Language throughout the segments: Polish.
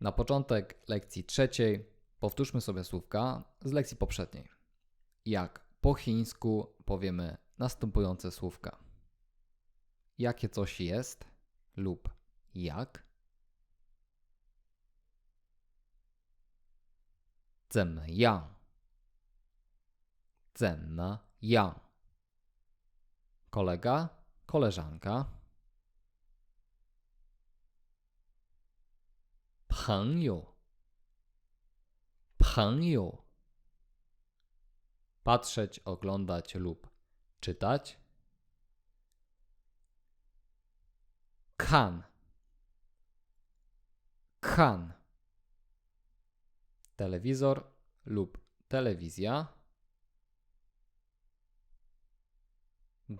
Na początek lekcji trzeciej powtórzmy sobie słówka z lekcji poprzedniej. Jak po chińsku powiemy następujące słówka: jakie coś jest lub jak. Zemyang. Zemyang. Kolega, koleżanka. 朋友，朋友。Patrzeć, oglądać lub czytać. Kan. Kan. Telewizor lub telewizja.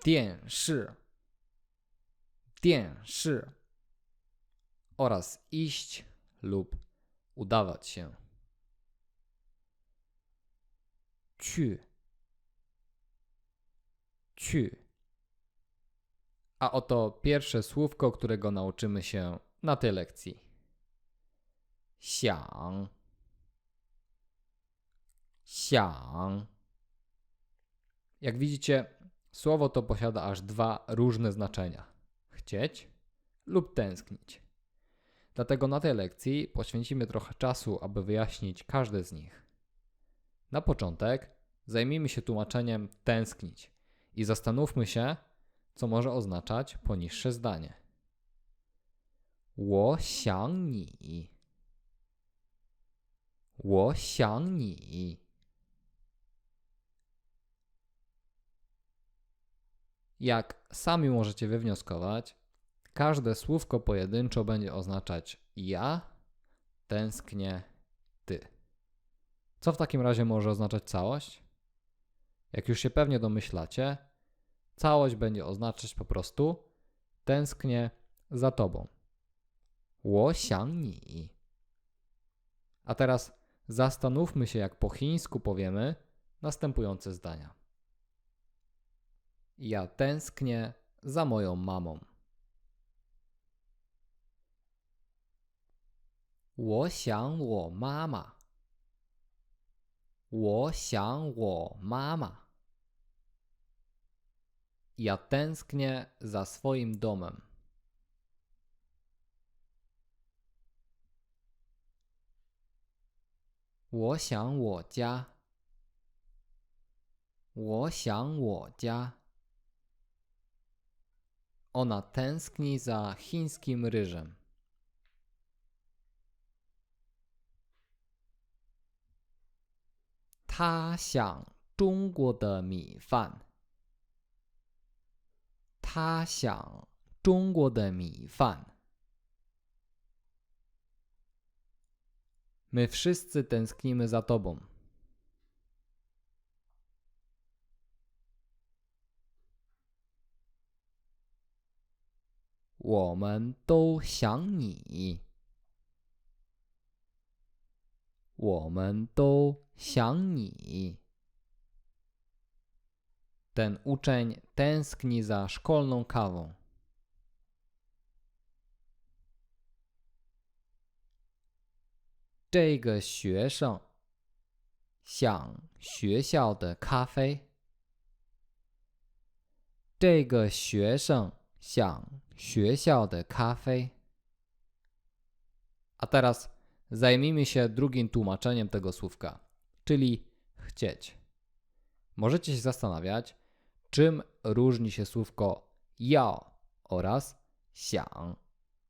电视，电视 oraz iść lub udawać się. Czy. Czy. A oto pierwsze słówko, którego nauczymy się na tej lekcji. Xiang. Xiang. Jak widzicie, słowo to posiada aż dwa różne znaczenia: chcieć lub tęsknić. Dlatego na tej lekcji poświęcimy trochę czasu, aby wyjaśnić każde z nich. Na początek zajmijmy się tłumaczeniem tęsknić i zastanówmy się, co może oznaczać poniższe zdanie. 我想你，我想你。Jak sami możecie wywnioskować, Każde słówko pojedynczo będzie oznaczać ja, tęsknię, ty. Co w takim razie może oznaczać całość? Jak już się pewnie domyślacie, całość będzie oznaczać po prostu tęsknię za tobą. Łoxiangni. A teraz zastanówmy się, jak po chińsku powiemy następujące zdania. Ja tęsknię za moją mamą. 我想我妈妈。我想我妈妈。Ja tęsknię za swoim domem. 我想我家。我想我家。Ona tęskni za chińskim ryżem. 他想中国的米饭。他想中国的米饭。My wszyscy tęsknimy za tobą. 我们都想你。我们都想你. Ten uczeń tęskni za szkolną kawą. 这个学生想学校的咖啡。这个学生想学校的咖啡。A teraz zajmijmy się drugim tłumaczeniem tego słówka, czyli chcieć. Możecie się zastanawiać, czym różni się słówko ja oraz xiang,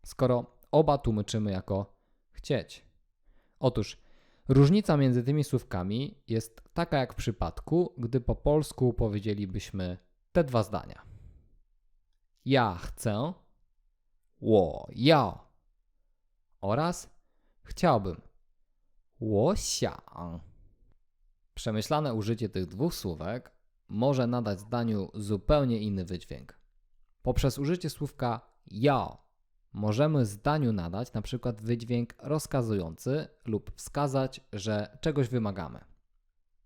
skoro oba tłumaczymy jako chcieć. Otóż różnica między tymi słówkami jest taka jak w przypadku, gdy po polsku powiedzielibyśmy te dwa zdania. Ja chcę, 我要 oraz chciałbym, 我想. Przemyślane użycie tych dwóch słówek może nadać zdaniu zupełnie inny wydźwięk. Poprzez użycie słówka ja możemy zdaniu nadać na przykład wydźwięk rozkazujący lub wskazać, że czegoś wymagamy.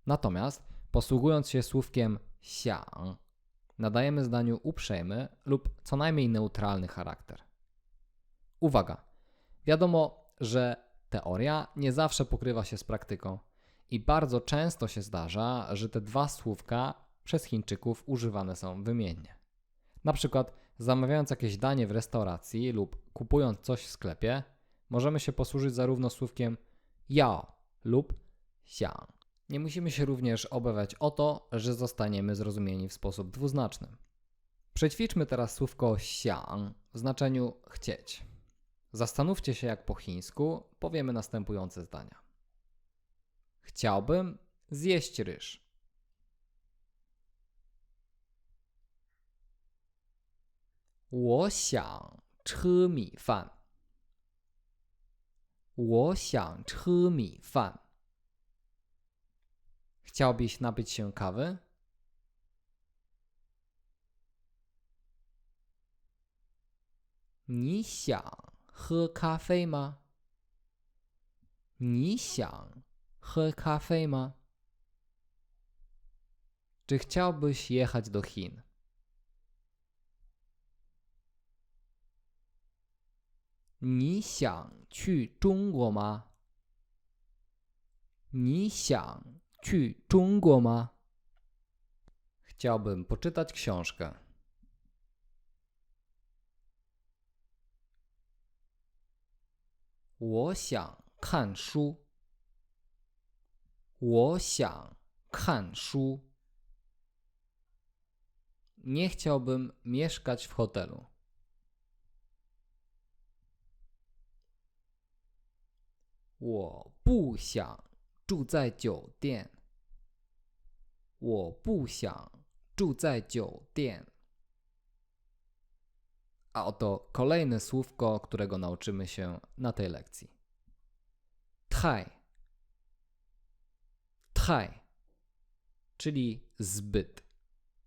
Natomiast posługując się słówkiem xiang, nadajemy zdaniu uprzejmy lub co najmniej neutralny charakter. Uwaga! Wiadomo, że teoria nie zawsze pokrywa się z praktyką i bardzo często się zdarza, że te dwa słówka przez Chińczyków używane są wymiennie. Na przykład zamawiając jakieś danie w restauracji lub kupując coś w sklepie, możemy się posłużyć zarówno słówkiem yao lub xiang. Nie musimy się również obawiać o to, że zostaniemy zrozumieni w sposób dwuznaczny. Przećwiczmy teraz słówko xiang w znaczeniu chcieć. Zastanówcie się, jak po chińsku powiemy następujące zdania. Chciałbym zjeść ryż. Wo xiang chi mi fan. Wo xiang chi mi fan. Chciałbyś napić się kawy? 你想喝咖啡吗？你想喝咖啡吗？Czy chciałbyś jechać do Chin? 你想去中国吗？你想去中国吗？Chciałbym poczytać książkę. 我想看书。我想看书。Nie chciałbym mieszkać w hotelu. Wo bu xiang zhu zai jiu dian. Wo bu xiang zhu zai jiu dian. A oto kolejne słówko, którego nauczymy się na tej lekcji. Tai. Tai, czyli zbyt.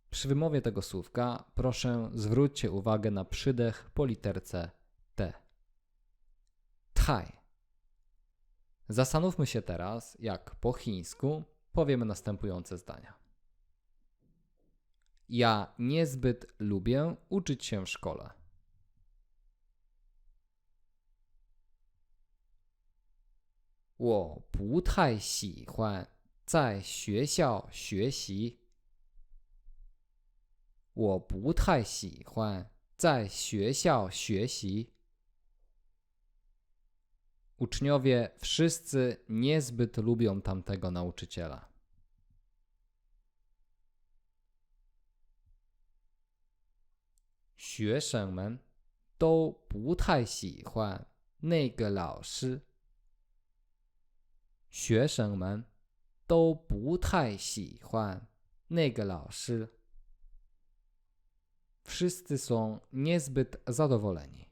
Przy wymowie tego słówka proszę zwróćcie uwagę na przydech po literce T. Tai. Zastanówmy się teraz, jak po chińsku powiemy następujące zdania. Ja niezbyt lubię uczyć się w szkole. 我不太喜欢在学校学习。我不太喜欢在学校学习。Uczniowie wszyscy niezbyt lubią tamtego nauczyciela. 学生们都不太喜欢那个老师。学生们都不太喜欢那个老师。Wszyscy są niezbyt zadowoleni.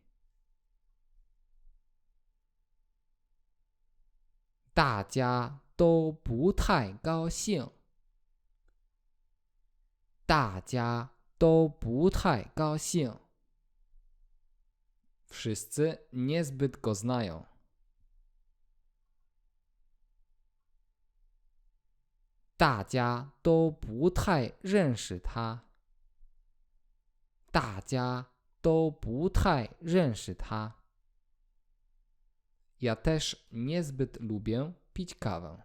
大家都不太高兴。大家都不太高兴。Wszyscy niezbyt go znają. 大家都不太认识他。大家都不太认识他。Ja też niezbyt lubię pić kawę.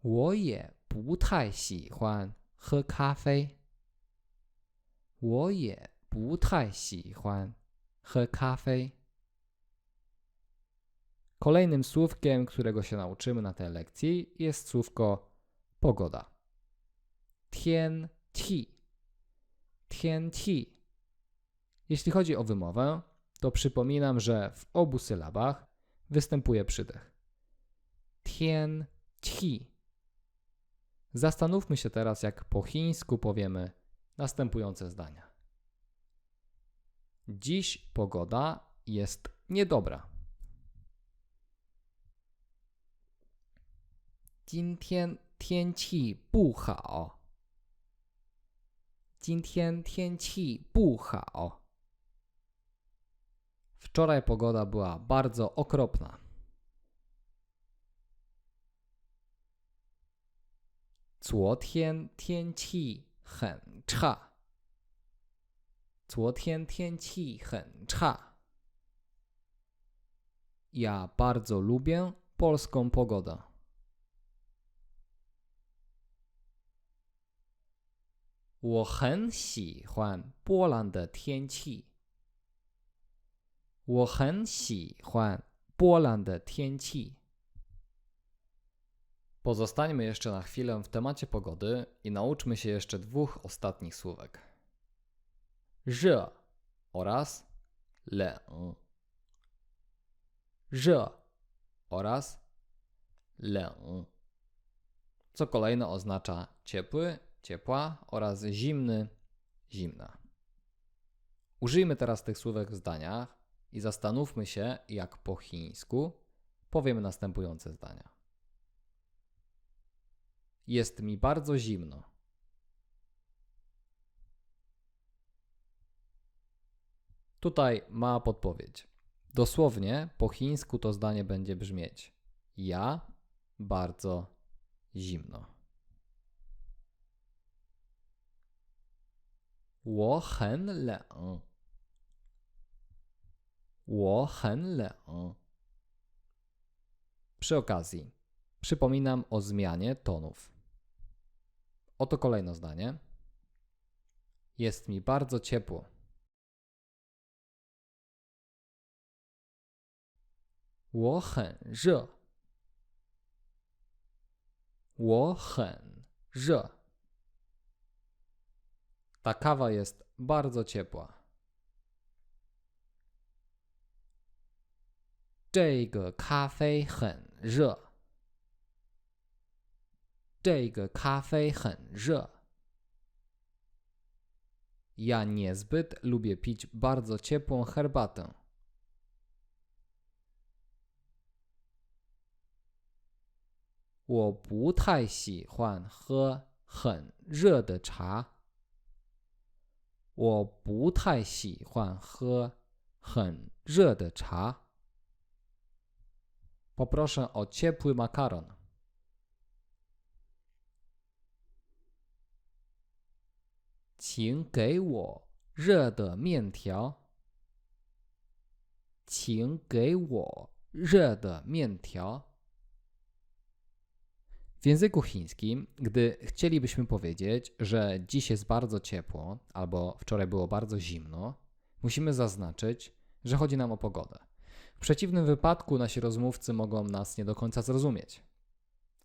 我也不太喜欢喝咖啡。我也不太喜欢喝咖啡。Kolejnym słówkiem, którego się nauczymy na tej lekcji, jest słówko pogoda. Tien ti. Tien ti. Jeśli chodzi o wymowę, to przypominam, że w obu sylabach występuje przydech. Tien ti. Zastanówmy się teraz, jak po chińsku powiemy następujące zdania. Dziś pogoda jest niedobra. 今天天气不好。今天天气不好。Wczoraj pogoda była bardzo okropna. 昨天天气很差。 昨天天气很差. Ja bardzo lubię polską pogodę. 我很喜欢波兰的天气。我很喜欢波兰的天气。Pozostańmy jeszcze na chwilę w temacie pogody i nauczmy się jeszcze dwóch ostatnich słówek. 热 oraz 冷. 热 oraz 冷. Co kolejno oznacza ciepły, ciepła oraz zimny, zimna. Użyjmy teraz tych słówek w zdaniach i zastanówmy się, jak po chińsku powiemy następujące zdania. Jest mi bardzo zimno. Tutaj ma podpowiedź. Dosłownie po chińsku to zdanie będzie brzmieć: Ja bardzo zimno. 我很冷。我很冷。Przy okazji, przypominam o zmianie tonów. Oto kolejne zdanie. Jest mi bardzo ciepło. 我很热。我很热。 Ta kawa jest bardzo ciepła. 这个咖啡很热。这个咖啡很热。Ja niezbyt lubię pić bardzo ciepłą herbatę. 我不太喜欢喝很热的茶。 我不太喜欢喝很热的茶。请给我热的面条 W języku chińskim, gdy chcielibyśmy powiedzieć, że dziś jest bardzo ciepło albo wczoraj było bardzo zimno, musimy zaznaczyć, że chodzi nam o pogodę. W przeciwnym wypadku nasi rozmówcy mogą nas nie do końca zrozumieć.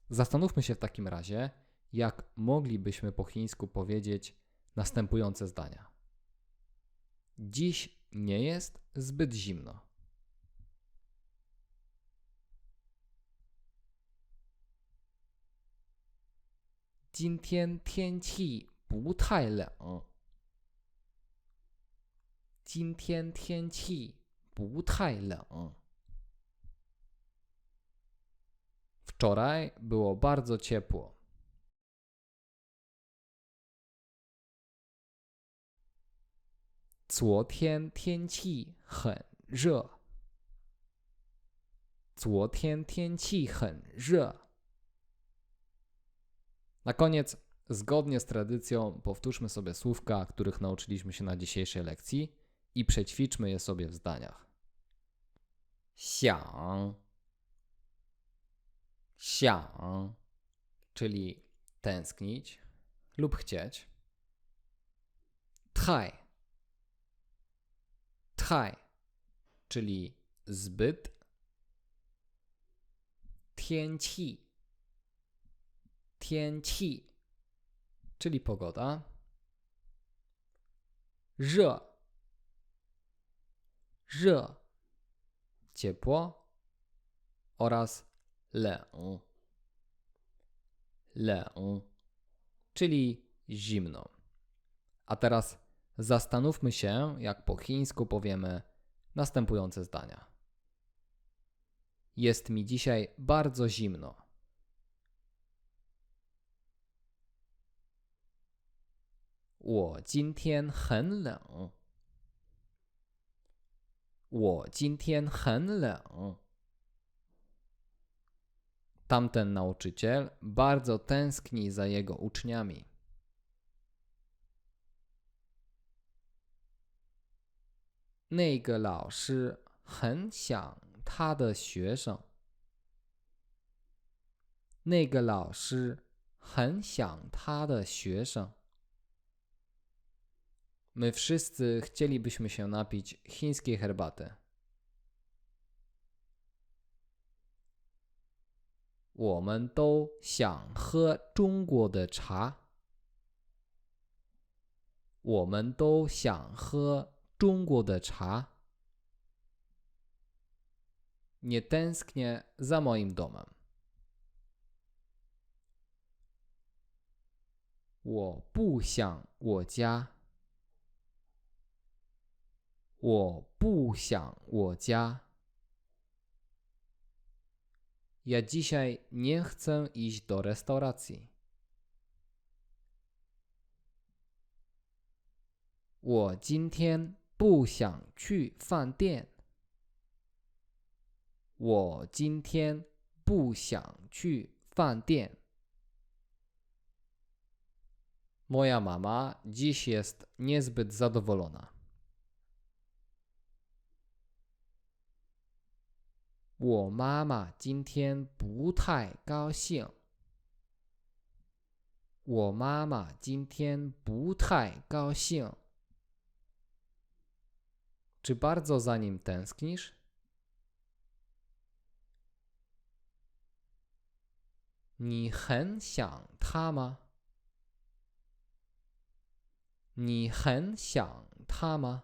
Zastanówmy się w takim razie, jak moglibyśmy po chińsku powiedzieć następujące zdania. Dziś nie jest zbyt zimno. 今天天气不太冷。今天天气不太冷。Wczoraj było bardzo ciepło. 昨天天气很热。昨天天气很热。Na koniec, zgodnie z tradycją, powtórzmy sobie słówka, których nauczyliśmy się na dzisiejszej lekcji i przećwiczmy je sobie w zdaniach. Xiang. Xiang, czyli tęsknić lub chcieć. Taj. Taj, czyli zbyt. Tianqi 天气 czyli pogoda. 热热 ciepło oraz 冷 冷 czyli zimno. A teraz zastanówmy się, jak po chińsku powiemy następujące zdania. Jest mi dzisiaj bardzo zimno. 我今天很冷。我今天很冷。Tamten nauczyciel bardzo tęskni za jego uczniami. 那个老师很想他的学生。那个老师很想他的学生。My wszyscy chcielibyśmy się napić chińskiej herbaty. 我们都想喝中国的茶。我们都想喝中国的茶。Nie tęsknię za moim domem. 我不想我家。 我不想我家。Ja dzisiaj nie chcę iść do restauracji. 我今天不想去饭店。我今天不想去饭店。Moja mama dziś jest niezbyt zadowolona. 我妈妈今天不太高兴。我妈妈今天不太高兴。Czy bardzo za nim tęsknisz? 你很想他吗？你很想他吗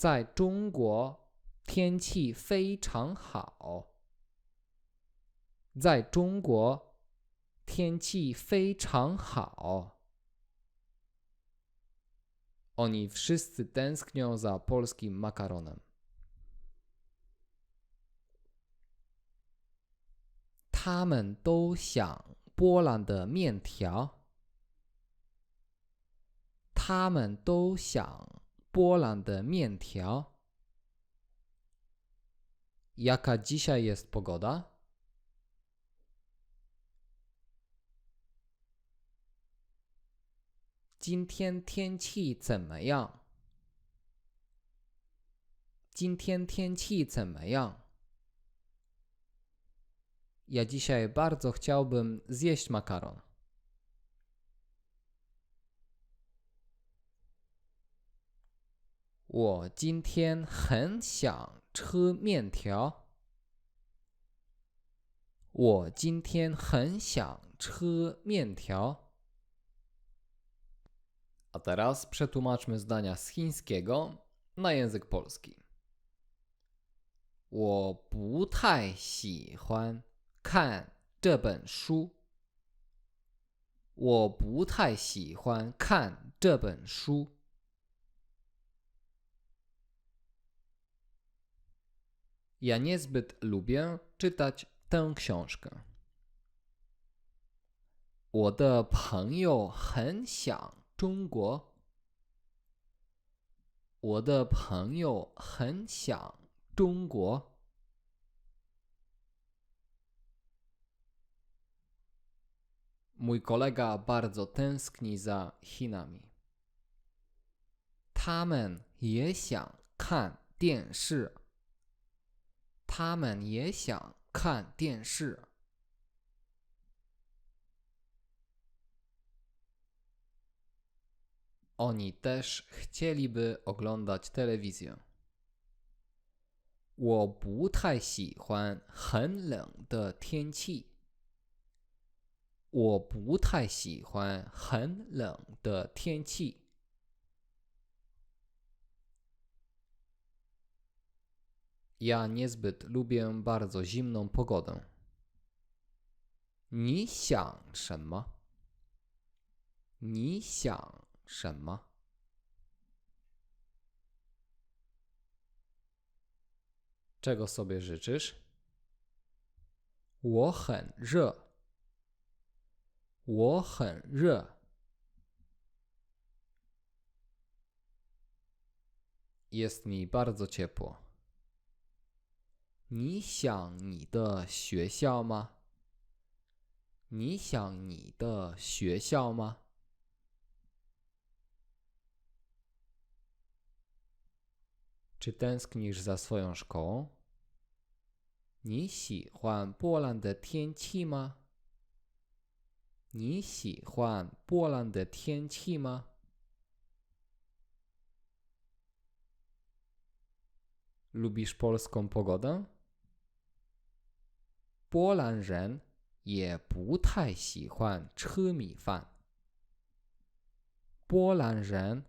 在中国，天气非常好。在中国，天气非常好。Oni wszyscy tęsknią za polskim makaronem. 他们都想波兰的面条。他们都想波兰的面条。Jaka dzisiaj jest pogoda? 今天天气怎么样？今天天气怎么样？Ja dzisiaj bardzo chciałbym zjeść makaron. 我今天很想吃面条。我今天很想吃面条。A teraz przetłumaczmy zdania z chińskiego na język polski. 我不太喜欢看这本书。我不太喜欢看这本书。Ja niezbyt lubię czytać tę książkę. 我的朋友很想中国。我的朋友很想中国。Mój kolega bardzo tęskni za Chinami. 他们也想看电视。 他们也想看电视。Oni też chcieliby oglądać telewizję. 我不太喜欢很冷的天气。我不太喜欢很冷的天气。Ja niezbyt lubię bardzo zimną pogodę. 你想什么？你想什么？Czego sobie życzysz? Jest mi bardzo ciepło. 你想你的学校吗？你想你的学校吗？Czy tęsknisz za swoją szkołą? 你喜欢波兰的天气吗？你喜欢波兰的天气吗？Lubisz polską pogodę? 波兰人也不太喜欢吃米饭。波兰人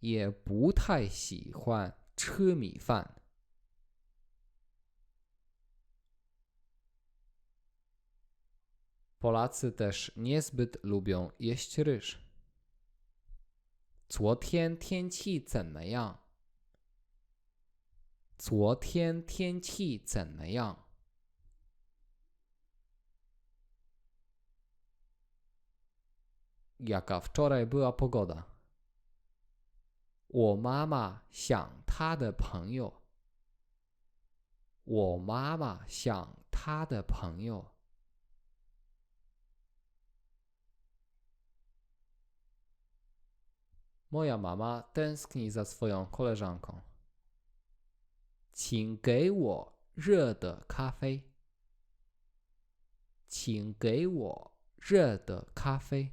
也不太喜欢吃米饭。Polacy też niezbyt lubią jeść ryż. 昨天天气怎么样？昨天天气怎么样？Jaka wczoraj była pogoda? 我妈妈想她的朋友。我妈妈想她的朋友。Moja mama tęskni za swoją koleżanką. 请给我热的咖啡。请给我热的咖啡。